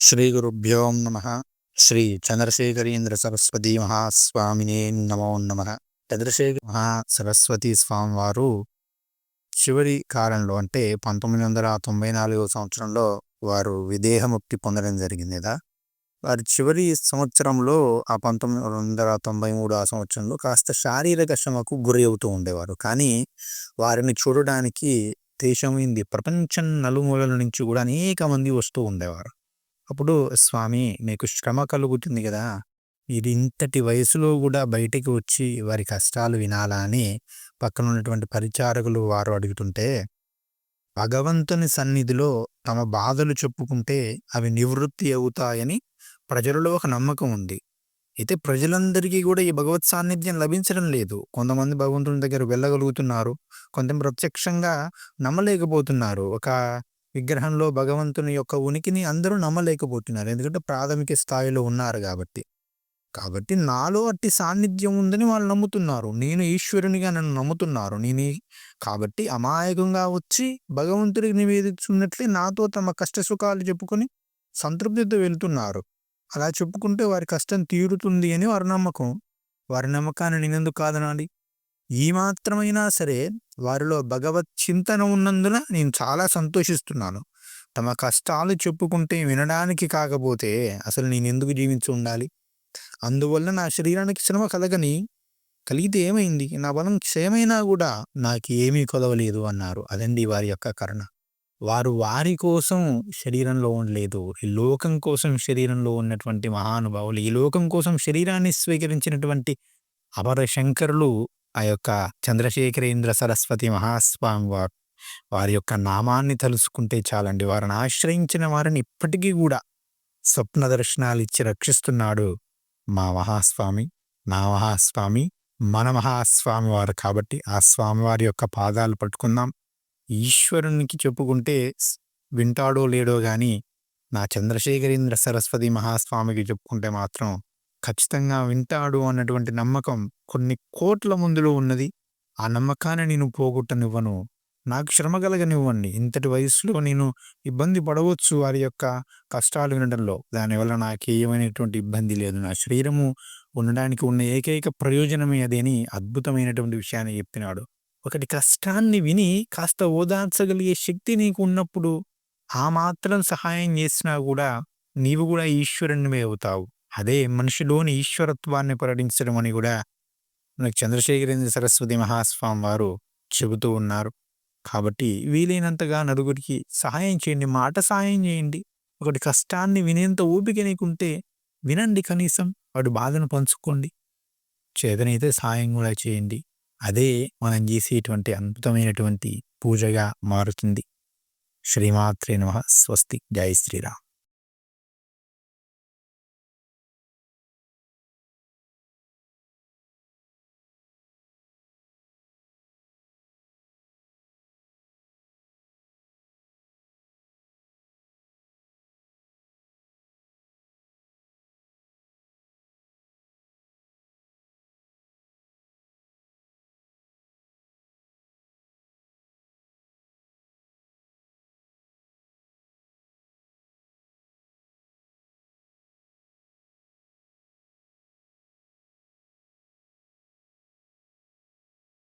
శ్రీ గురుభ్యో నమ. శ్రీ చంద్రశేఖరీంద్ర సరస్వతి మహాస్వామినే నమో నమ. చంద్రశేఖర మహా సరస్వతి స్వామి వారు చివరి కాలంలో అంటే పంతొమ్మిది వందల తొంభై నాలుగవ సంవత్సరంలో వారు విదేహముక్తి పొందడం జరిగింది కదా వారి చివరి సంవత్సరంలో ఆ పంతొమ్మిది వందల తొంభై మూడు ఆ సంవత్సరంలో కాస్త శారీరక శ్రమకు గురి అవుతూ ఉండేవారు. కానీ వారిని చూడడానికి దేశం ప్రపంచం నలుమూలల నుంచి కూడా అనేక మంది వస్తూ ఉండేవారు. అప్పుడు స్వామి మీకు శ్రమ కలుగుతుంది కదా! ఇది ఇంతటి వయసులో కూడా బయటికి వచ్చి వారి కష్టాలు వినాలా అని పక్కన ఉన్నటువంటి పరిచారకులు వారు అడుగుతుంటే భగవంతుని సన్నిధిలో తమ బాధలు చెప్పుకుంటే అవి నివృత్తి అవుతాయని ప్రజలలో ఒక నమ్మకం ఉంది. అయితే ప్రజలందరికీ కూడా ఈ భగవత్ సాన్నిధ్యం లభించడం లేదు. కొంతమంది భగవంతుని దగ్గర వెళ్ళగలుగుతున్నారు. కొంతమంది ప్రత్యక్షంగా నమ్మలేకపోతున్నారు. ఒక విగ్రహంలో భగవంతుని యొక్క ఉనికిని అందరూ నమ్మలేకపోతున్నారు. ఎందుకంటే ప్రాథమిక స్థాయిలో ఉన్నారు కాబట్టి. కాబట్టి నాలో అట్టి సాన్నిధ్యం ఉందని వాళ్ళు నమ్ముతున్నారు. నేను ఈశ్వరునిగా నన్ను నమ్ముతున్నారు. నేను కాబట్టి అమాయకంగా వచ్చి భగవంతుడికి నివేదిస్తున్నట్లే నాతో తమ కష్ట సుఖాలు చెప్పుకొని సంతృప్తితో వెళ్తున్నారు. అలా చెప్పుకుంటే వారి కష్టం తీరుతుంది అని వారి నమ్మకం. వారి నమ్మకాన్ని నేనెందుకు కాదనాలి? ఈ మాత్రమైనా సరే వారిలో భగవత్ చింతన ఉన్నందున నేను చాలా సంతోషిస్తున్నాను. తమ కష్టాలు చెప్పుకుంటే వినడానికి కాకపోతే అసలు నేను ఎందుకు జీవించి ఉండాలి? అందువల్ల నా శరీరానికి శ్రమ కలగని కలిగితే ఏమైంది? నా బలం క్షయమైనా కూడా నాకు ఏమీ కొలవలేదు అన్నారు. అదండి వారి యొక్క కరుణ. వారు వారి కోసం శరీరంలో ఉండలేదు. ఈ లోకం కోసం శరీరంలో ఉన్నటువంటి మహానుభావులు ఈ లోకం కోసం శరీరాన్ని స్వీకరించినటువంటి అపర శంకరులు ఆ యొక్క చంద్రశేఖరేంద్ర సరస్వతి మహాస్వామి వారు వారి యొక్క నామాన్ని తలుసుకుంటే చాలండి. వారిని ఆశ్రయించిన వారిని ఇప్పటికీ కూడా స్వప్న దర్శనాలు ఇచ్చి రక్షిస్తున్నాడు మా మహాస్వామి నా మహాస్వామి మన మహాస్వామి వారు. కాబట్టి ఆ స్వామివారి యొక్క పాదాలు పట్టుకుందాం. ఈశ్వరునికి చెప్పుకుంటే వింటాడో లేడో గాని నా చంద్రశేఖరేంద్ర సరస్వతి మహాస్వామికి చెప్పుకుంటే మాత్రం ఖచ్చితంగా వింటాడు అన్నటువంటి నమ్మకం కొన్ని కోట్ల ముందులో ఉన్నది. ఆ నమ్మకాన్ని నేను పోగొట్టనివ్వను. నాకు శ్రమ కలగనివ్వండి. ఇంతటి వయసులో నేను ఇబ్బంది పడవచ్చు వారి యొక్క కష్టాలు వినడంలో. దానివల్ల నాకు ఏమైనటువంటి ఇబ్బంది లేదు. నా శరీరము ఉండడానికి ఉన్న ఏకైక ప్రయోజనమే అదేని అద్భుతమైనటువంటి విషయాన్ని చెప్పినాడు. ఒకటి కష్టాన్ని విని కాస్త ఓదార్చగలిగే శక్తి నీకు ఉన్నప్పుడు ఆ మాత్రం సహాయం చేసినా కూడా నీవు కూడా ఈశ్వరునివే అవుతావు. అదే మనిషిలోని ఈశ్వరత్వాన్ని ప్రకటించడం అని కూడా మనకు చంద్రశేఖరేంద్ర సరస్వతి మహాస్వామి వారు చెబుతూ ఉన్నారు. కాబట్టి వీలైనంతగా నలుగురికి సహాయం చేయండి మాట సహాయం చేయండి. ఒకటి కష్టాన్ని వినేంత ఓపిక నీకుంటే వినండి కనీసం వాడు బాధను పంచుకోండి. చేతనైతే సహాయం కూడా చేయండి. అదే మనం చేసేటువంటి అద్భుతమైనటువంటి పూజగా మారుతుంది. శ్రీమాత్రే నమ. స్వస్తి. జై శ్రీరామ్.